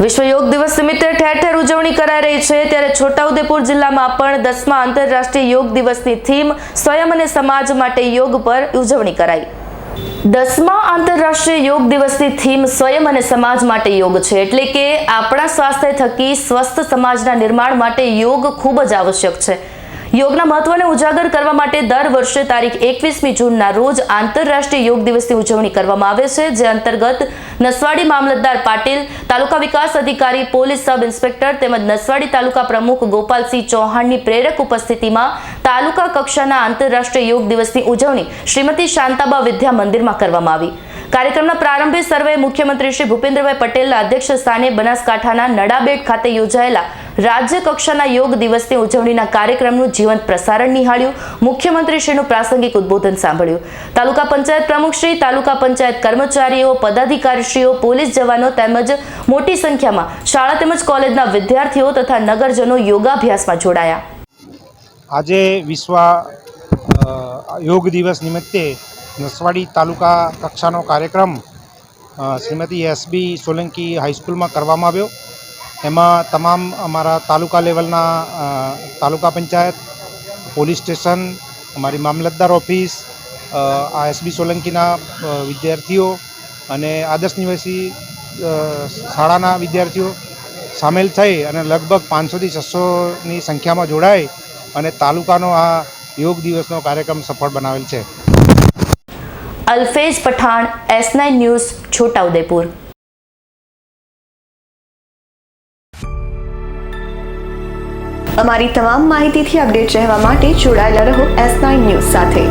વિશ્વ યોગ દિવસ નિમિત્તે ઠેર ઠેર ઉજવણી કરાઈ રહી છે. ત્યારે છોટાઉદેપુર જિલ્લામાં પણ દસમા આંતરરાષ્ટ્રીય યોગ દિવસની થીમ સ્વયં અને સમાજ માટે યોગ પર ઉજવણી કરાઈ. દસમા આંતરરાષ્ટ્રીય યોગ દિવસની થીમ સ્વયં અને સમાજ માટે યોગ છે. એટલે કે આપણા સ્વાસ્થ્ય થકી સ્વસ્થ સમાજના નિર્માણ માટે યોગ ખૂબ જ આવશ્યક છે. યોગના મહત્વને ઉજાગર કરવા માટે દર વર્ષે તારીખ એકવીસમી જૂનના રોજ આંતરરાષ્ટ્રીય યોગ દિવસની ઉજવણી કરવામાં આવે છે, જે અંતર્ગત નસવાડી મામલતદાર પાટીલ, તાલુકા વિકાસ અધિકારી, પોલીસ સબ ઇન્સ્પેક્ટર તેમજ નસવાડી તાલુકા પ્રમુખ ગોપાલસિંહ ચૌહાણની પ્રેરક ઉપસ્થિતિમાં તાલુકા કક્ષાના આંતરરાષ્ટ્રીય યોગ દિવસની ઉજવણી શ્રીમતી શાંતાબા વિદ્યા મંદિરમાં કરવામાં આવી. કાર્યક્રમના પ્રારંભે સર્વે મુખ્યમંત્રી શ્રી ભૂપેન્દ્રભાઈ પટેલના અધ્યક્ષ સ્થાને બનાસકાંઠાના નડાબેટ ખાતે યોજાયેલા રાજ્ય કક્ષાના યોગ દિવસની ઉજવણીના કાર્યક્રમનું જીવંત પ્રસારણ નિહાળ્યું. મુખ્યમંત્રીશ્રીનું પ્રાસંગિક ઉદ્બોધન સાંભળ્યું. તાલુકા પંચાયત પ્રમુખશ્રી તાલુકા પંચાયત કર્મચારીઓ, પદાધિકારીશ્રીઓ, પોલીસ જવાનો તેમજ મોટી સંખ્યામાં શાળા તેમજ કોલેજના વિદ્યાર્થીઓ તથા નગરજનો યોગાભ્યાસમાં જોડાયા. આજે વિશ્વ યોગ દિવસ નિમિત્તે નસવાડી તાલુકા કક્ષાનો કાર્યક્રમ શ્રીમતી એસબી સોલંકી હાઈસ્કૂલમાં કરવામાં આવ્યો. એમાં તમામ અમારા તાલુકા લેવલના તાલુકા પંચાયત, પોલીસ સ્ટેશન, અમારી મામલતદાર ઓફિસ આ એસબી સોલંકીના વિદ્યાર્થીઓ અને આદર્શ નિવાસી શાળાના વિદ્યાર્થીઓ સામેલ થઈ અને લગભગ પાંચસોથી છસોની સંખ્યામાં જોડાય અને તાલુકાનો આ યોગ દિવસનો કાર્યક્રમ સફળ બનાવેલ છે. Alfez Pathan, S nine news, Chhotaudepur. અમારી તમામ માહિતીથી અપડેટ રહેવા માટે જોડાયેલા રહો એસ નાઇન ન્યૂઝ સાથે.